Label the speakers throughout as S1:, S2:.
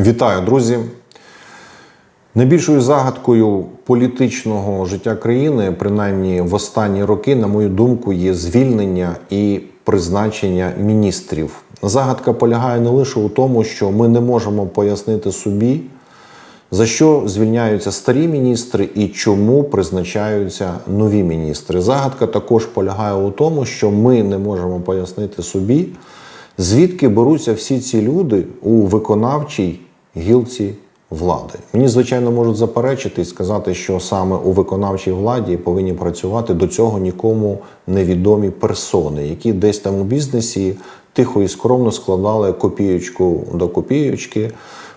S1: Вітаю, друзі! Найбільшою загадкою політичного життя країни, принаймні в останні роки, на мою думку, є звільнення і призначення міністрів. Загадка полягає не лише у тому, що ми не можемо пояснити собі, за що звільняються старі міністри і чому призначаються нові міністри. Загадка також полягає у тому, що ми не можемо пояснити собі, звідки беруться всі ці люди у виконавчій гілці влади. Мені, звичайно, можуть заперечити і сказати, що саме у виконавчій владі повинні працювати до цього нікому невідомі персони, які десь там у бізнесі тихо і скромно складали копієчку до копієчки.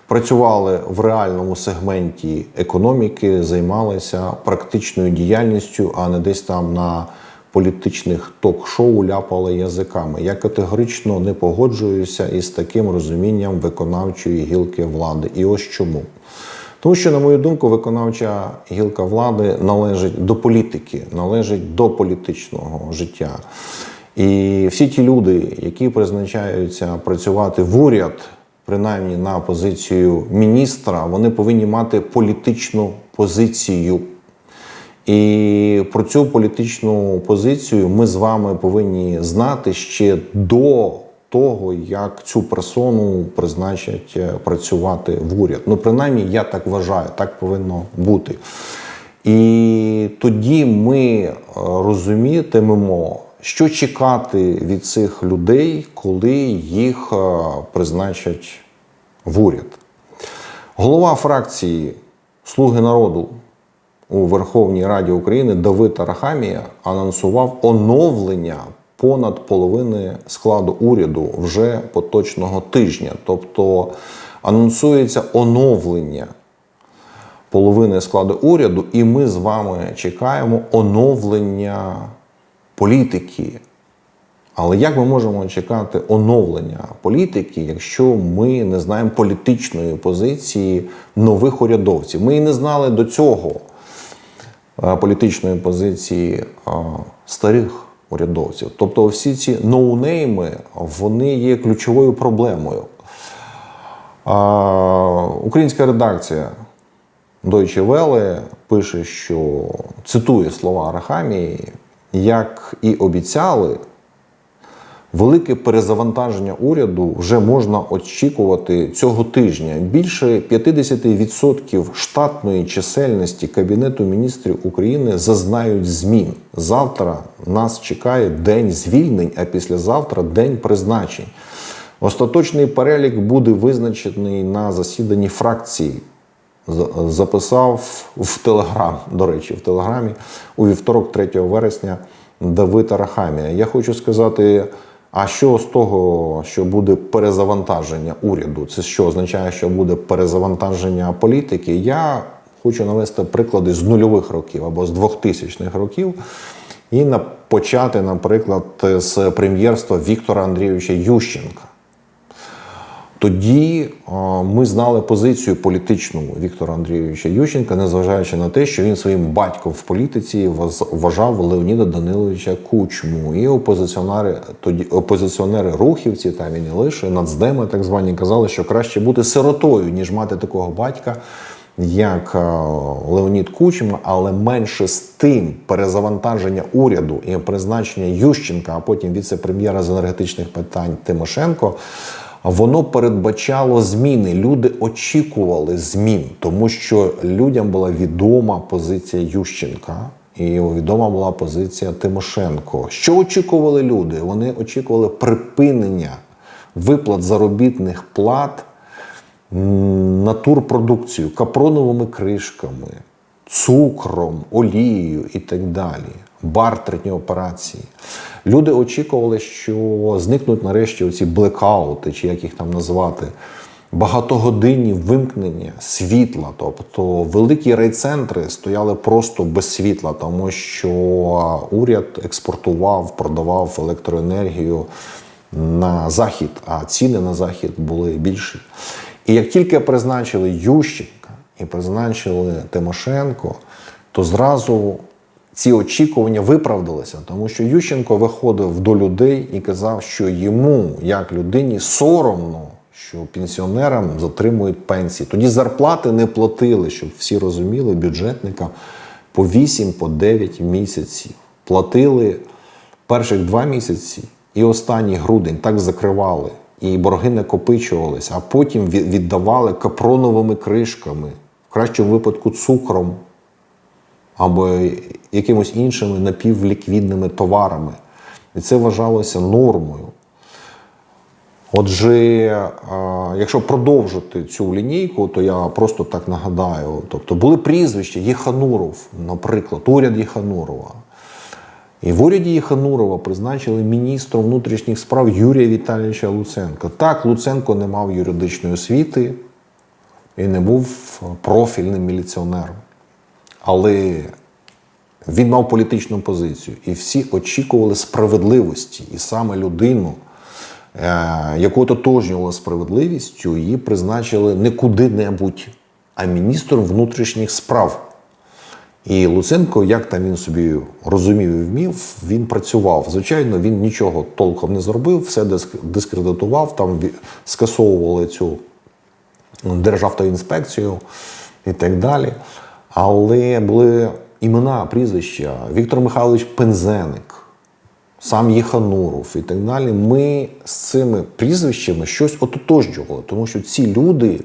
S1: Працювали в реальному сегменті економіки, займалися практичною діяльністю, а не десь там на політичних ток-шоу ляпали язиками. Я категорично не погоджуюся із таким розумінням виконавчої гілки влади. І ось чому. Тому що, на мою думку, виконавча гілка влади належить до політики, належить до політичного життя. І всі ті люди, які призначаються працювати в уряд, принаймні на позицію міністра, вони повинні мати політичну позицію. І про цю політичну позицію ми з вами повинні знати ще до того, як цю персону призначать е, працювати в уряд. Ну, принаймні, я так вважаю, так повинно бути. І тоді ми е, розумітимемо, що чекати від цих людей, коли їх е, призначать в уряд. Голова фракції Слуги народу у Верховній Раді України Давид Арахамія анонсував оновлення понад половини складу уряду вже поточного тижня. Тобто анонсується оновлення половини складу уряду, і ми з вами чекаємо оновлення політики. Але як ми можемо чекати оновлення політики, якщо ми не знаємо політичної позиції нових урядовців? Ми і не знали до цього політичної позиції е, старих урядовців. Тобто, всі ці ноунейми вони є ключовою проблемою. Е, Українська редакція Deutsche Welle пише, що цитує слова Арахамії, як і обіцяли. Велике перезавантаження уряду вже можна очікувати цього тижня. Більше 50% штатної чисельності Кабінету міністрів України зазнають змін. Завтра нас чекає день звільнень, а післязавтра день призначень. Остаточний перелік буде визначений на засіданні фракції. Записав в Телеграм, до речі, в Телеграмі у вівторок, 3 вересня, Давид Арахамія. Я хочу сказати. А що з того, що буде перезавантаження уряду? Це що означає, що буде перезавантаження політики? Я хочу навести приклади з нульових років або з 2000-х років і почати, наприклад, з прем'єрства Віктора Андрійовича Ющенка. Тоді ми знали позицію політичну Віктора Андрійовича Ющенка, незважаючи на те, що він своїм батьком в політиці вважав Леоніда Даниловича Кучму. І опозиціонери, тоді опозиціонери рухівці, там і не лише нацдеми, так звані, казали, що краще бути сиротою, ніж мати такого батька. Як Леонід Кучма, але менше з тим перезавантаження уряду і призначення Ющенка, а потім віце-прем'єра з енергетичних питань Тимошенко, воно передбачало зміни. Люди очікували змін, тому що людям була відома позиція Ющенка. І відома була позиція Тимошенко. Що очікували люди? Вони очікували припинення виплат заробітних плат натурпродукцію, капроновими кришками, цукром, олією і так далі, бартерні операції. Люди очікували, що зникнуть нарешті оці блекаути, чи як їх там назвати, багатогодинні вимкнення світла. Тобто великі райцентри стояли просто без світла, тому що уряд експортував, продавав електроенергію на захід, а ціни на захід були більші. І як тільки призначили Ющенка і призначили Тимошенко, то зразу ці очікування виправдалися, тому що Ющенко виходив до людей і казав, що йому, як людині, соромно що пенсіонерам затримують пенсії. Тоді зарплати не платили, щоб всі розуміли, бюджетникам по 8 по 9 місяців. Платили перших два місяці і останній грудень так закривали. І борги накопичувалися, а потім віддавали капроновими кришками, в кращому випадку цукром або якимось іншими напівліквідними товарами. І це вважалося нормою. Отже, якщо продовжити цю лінійку, то я просто так нагадаю: тобто були прізвища Єхануров, наприклад, уряд Єханурова. І в уряді Єханурова призначили міністром внутрішніх справ Юрія Віталійовича Луценка. Так, Луценко не мав юридичної освіти і не був профільним міліціонером. Але він мав політичну позицію, і всі очікували справедливості. І саме людину, е, яку ототожнювали справедливістю, її призначили не куди-небудь, а міністром внутрішніх справ. І Луценко, як там він собі розумів і вмів, він працював. Звичайно, він нічого толком не зробив, все дискредитував, там скасовували цю Державтоінспекцію і так далі. Але були імена, прізвища Віктор Михайлович Пензеник, сам Єхануров і так далі. Ми з цими прізвищами щось ототожнювали, тому що ці люди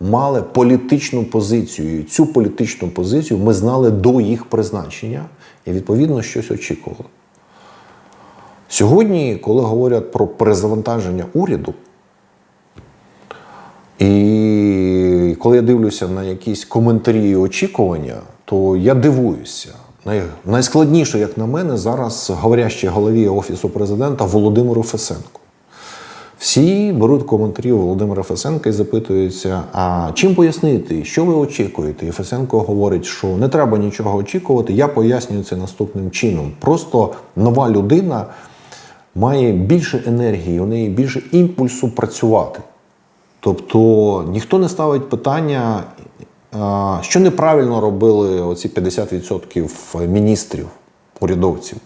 S1: мали політичну позицію. І цю політичну позицію ми знали до їх призначення і, відповідно, щось очікували. Сьогодні, коли говорять про перезавантаження уряду, і коли я дивлюся на якісь коментарі і очікування, то я дивуюся. Найскладніше, як на мене, зараз говорящій голові Офісу президента Володимиру Фесенку. Всі беруть коментарі Володимира Фесенка і запитуються: а чим пояснити, що ви очікуєте? І Фесенко говорить, що не треба нічого очікувати. Я пояснюю це наступним чином. Просто нова людина має більше енергії, у неї більше імпульсу працювати. Тобто ніхто не ставить питання, що неправильно робили оці 50% міністрів, урядовців.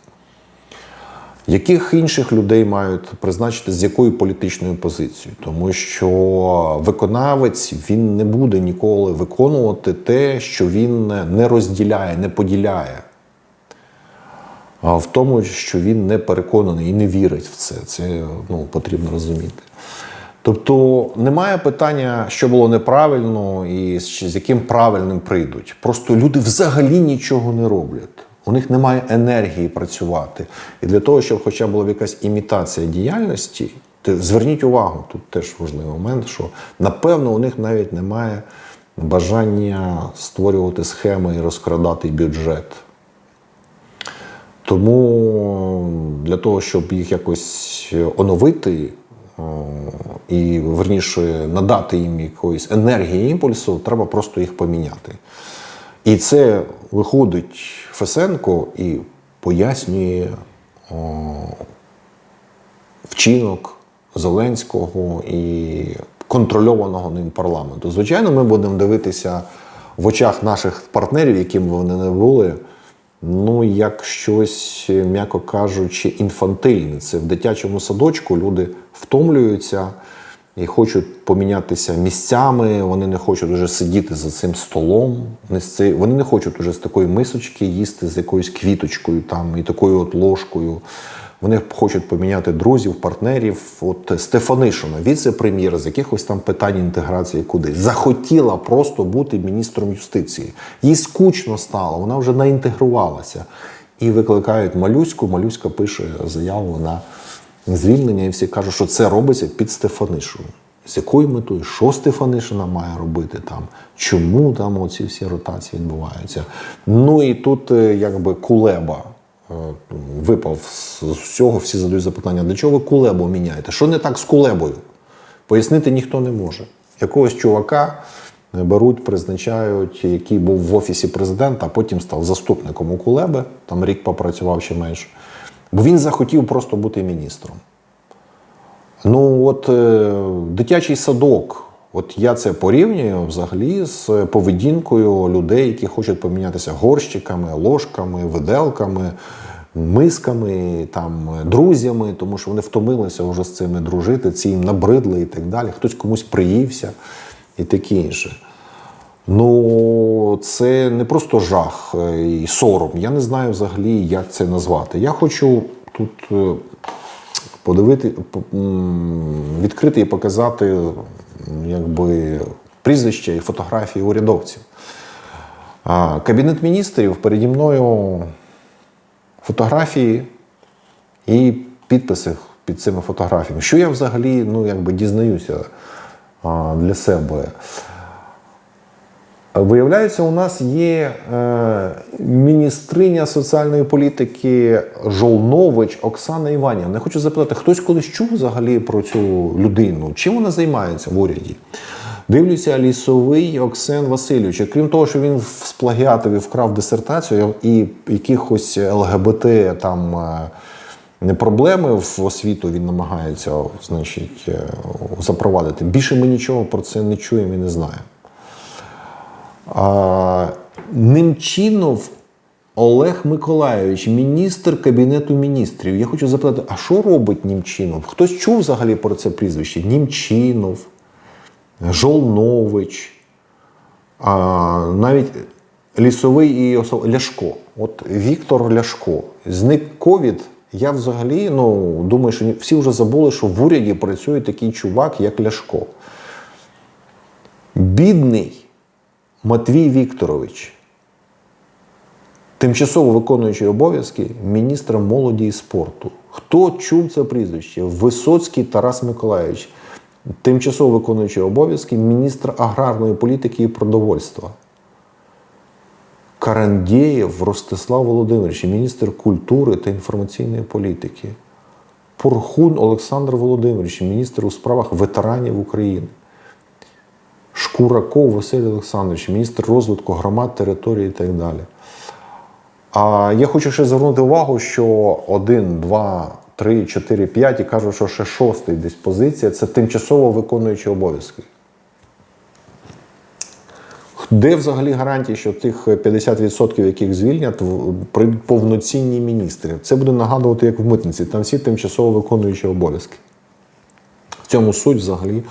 S1: Яких інших людей мають призначити з якою політичною позицією? Тому що виконавець він не буде ніколи виконувати те, що він не розділяє, не поділяє. В тому, що він не переконаний і не вірить в це. Це ну, потрібно розуміти. Тобто немає питання, що було неправильно і з яким правильним прийдуть. Просто люди взагалі нічого не роблять. У них немає енергії працювати. І для того, щоб хоча була якась імітація діяльності, то зверніть увагу, тут теж важливий момент, що напевно у них навіть немає бажання створювати схеми і розкрадати бюджет. Тому для того, щоб їх якось оновити і верніше надати їм якоїсь енергії імпульсу, треба просто їх поміняти. І це виходить Фесенко і пояснює о, вчинок Зеленського і контрольованого ним парламенту. Звичайно, ми будемо дивитися в очах наших партнерів, якими вони не були. Ну, як щось, м'яко кажучи, інфантильне. Це в дитячому садочку люди втомлюються і хочуть помінятися місцями. Вони не хочуть вже сидіти за цим столом. Вони не хочуть уже з такої мисочки їсти з якоюсь квіточкою там і такою от ложкою. Вони хочуть поміняти друзів, партнерів. От Стефанишина, віце-прем'єр з якихось там питань інтеграції кудись, захотіла просто бути міністром юстиції. Їй скучно стало, вона вже наінтегрувалася. І викликають Малюську. Малюська пише заяву на звільнення, і всі кажуть, що це робиться під Стефанишою. З якою метою, що Стефанишина має робити там, чому там оці всі ротації відбуваються. Ну і тут е, якби кулеба випав з всього, всі задають запитання, для чого ви кулебу міняєте? Що не так з кулебою? Пояснити ніхто не може. Якогось чувака е, беруть, призначають, який був в офісі президента, а потім став заступником у Кулеби, там рік попрацював чи менше. Бо він захотів просто бути міністром. Ну, от е, дитячий садок. От я це порівнюю взагалі з поведінкою людей, які хочуть помінятися горщиками, ложками, виделками, мисками, там, друзями, тому що вони втомилися вже з цими дружити, ці їм набридли і так далі. Хтось комусь приївся і таке інше. Ну, це не просто жах і сором. Я не знаю взагалі, як це назвати. Я хочу тут е, подивити, відкрити і показати якби, прізвища і фотографії урядовців. А, Кабінет міністрів переді мною фотографії і підписи під цими фотографіями. Що я взагалі ну, якби, дізнаюся а, для себе? Виявляється, у нас є е, міністриня соціальної політики Жолнович Оксана Іванівна. Я хочу запитати, хтось колись чув взагалі про цю людину? Чим вона займається в уряді? Дивлюся, лісовий Оксен Васильович. Крім того, що він сплагіатив і вкрав дисертацію і якихось ЛГБТ там. е, не проблеми в освіту він намагається значить, е, запровадити. Більше ми нічого про це не чуємо і не знаємо. Немчинов Олег Миколайович, міністр Кабінету міністрів. Я хочу запитати, а що робить Німчинов? Хтось чув взагалі про це прізвище? Німчинов, Жолнович, а, навіть Лісовий і Осо- Ляшко. От Віктор Ляшко. Зник ковід. Я взагалі ну, думаю, що всі вже забули, що в уряді працює такий чувак, як Ляшко. Бідний Матвій Вікторович, тимчасово виконуючий обов'язки міністра молоді і спорту. Хто чув це прізвище? Висоцький Тарас Миколаївич, тимчасово виконуючий обов'язки міністра аграрної політики і продовольства. Карандєєв Ростислав Володимирович, міністр культури та інформаційної політики. Порхун Олександр Володимирович, міністр у справах ветеранів України. Шкураков Василь Олександрович, міністр розвитку громад, території і так далі. А я хочу ще звернути увагу, що один, два, три, чотири, п'ять і кажуть, що ще шостий десь позиція це тимчасово виконуючі обов'язки. Де взагалі гарантії, що тих 50%, яких звільнять, прийдуть повноцінні міністри? Це буде нагадувати, як в митниці. Там всі тимчасово виконуючі обов'язки. В цьому суть взагалі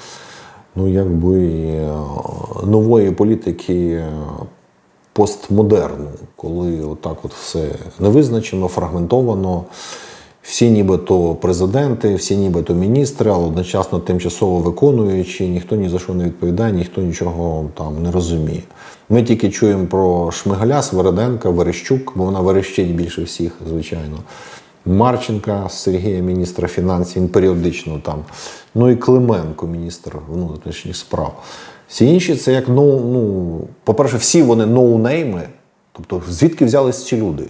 S1: ну, якби, е, нової політики е, постмодерну, коли отак от все невизначено, фрагментовано. Всі нібито президенти, всі нібито міністри, але одночасно тимчасово виконуючі, ніхто ні за що не відповідає, ніхто нічого там не розуміє. Ми тільки чуємо про Шмигаля, Свереденка, Верещук, бо вона верещить більше всіх, звичайно. Марченка, Сергія, міністра фінансів, він періодично там. Ну і Клименко, міністр внутрішніх справ. Всі інші це як ну, ну по-перше, всі вони ноунейми. Тобто, звідки взялись ці люди?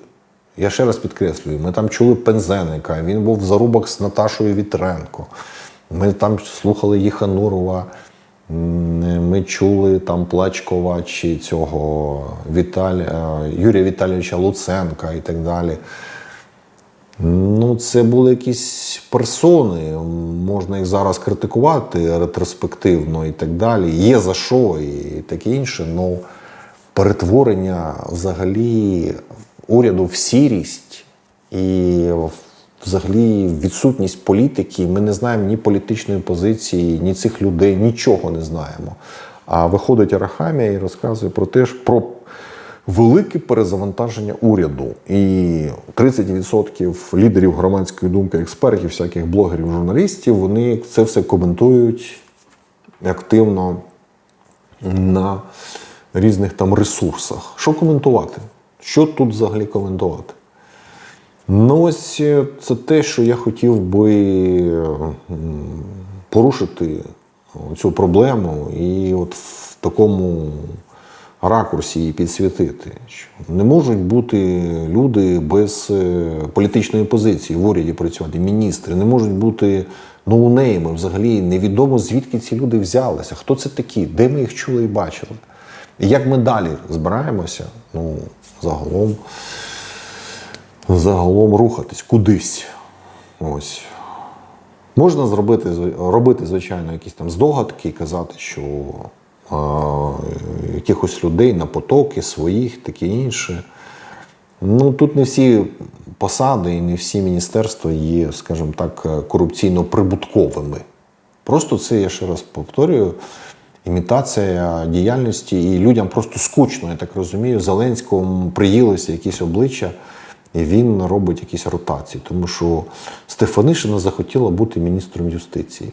S1: Я ще раз підкреслюю, ми там чули Пензеника, він був в зарубок з Наташою Вітренко. Ми там слухали Їханурова, ми чули там Плачкова чи цього Віталь... Юрія Віталійовича Луценка і так далі. Ну, це були якісь персони. Можна їх зараз критикувати ретроспективно і так далі. Є за що і таке інше. Ну перетворення взагалі уряду в сірість і взагалі відсутність політики. Ми не знаємо ні політичної позиції, ні цих людей, нічого не знаємо. А виходить Арахамія і розказує про те, що про велике перезавантаження уряду. І 30% лідерів громадської думки, експертів, всяких блогерів, журналістів, вони це все коментують активно на різних там ресурсах. Що коментувати? Що тут взагалі коментувати? Ну, ось е, це те, що я хотів би порушити цю проблему і от в такому ракурсі її підсвітити. Не можуть бути люди без е, політичної позиції в уряді працювати, міністри, не можуть бути ноунейми. Взагалі невідомо звідки ці люди взялися, хто це такі, де ми їх чули і бачили. І як ми далі збираємося, ну, загалом, загалом рухатись кудись. Ось. Можна зробити, робити, звичайно, якісь там здогадки і казати, що якихось людей на потоки своїх, таке інше. Ну тут не всі посади і не всі міністерства є, скажімо так, корупційно прибутковими. Просто це, я ще раз повторюю, імітація діяльності, і людям просто скучно, я так розумію. Зеленському приїлися якісь обличчя, і він робить якісь ротації, тому що Стефанишина захотіла бути міністром юстиції.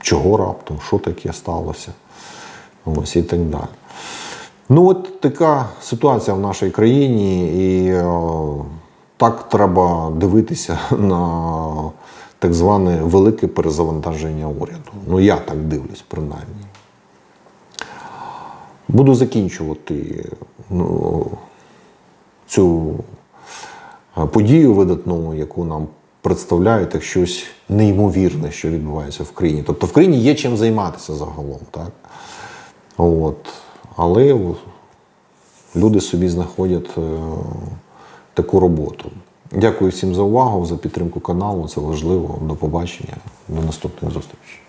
S1: Чого раптом? Що таке сталося? Ось і так далі. Ну, от така ситуація в нашій країні, і е, так треба дивитися на так зване велике перезавантаження уряду. Ну, я так дивлюсь, принаймні. Буду закінчувати ну, цю е, подію видатну, яку нам представляють як щось неймовірне, що відбувається в країні. Тобто в країні є чим займатися загалом, так? От. Але люди собі знаходять е, таку роботу. Дякую всім за увагу, за підтримку каналу. Це важливо. До побачення, до наступних зустрічей.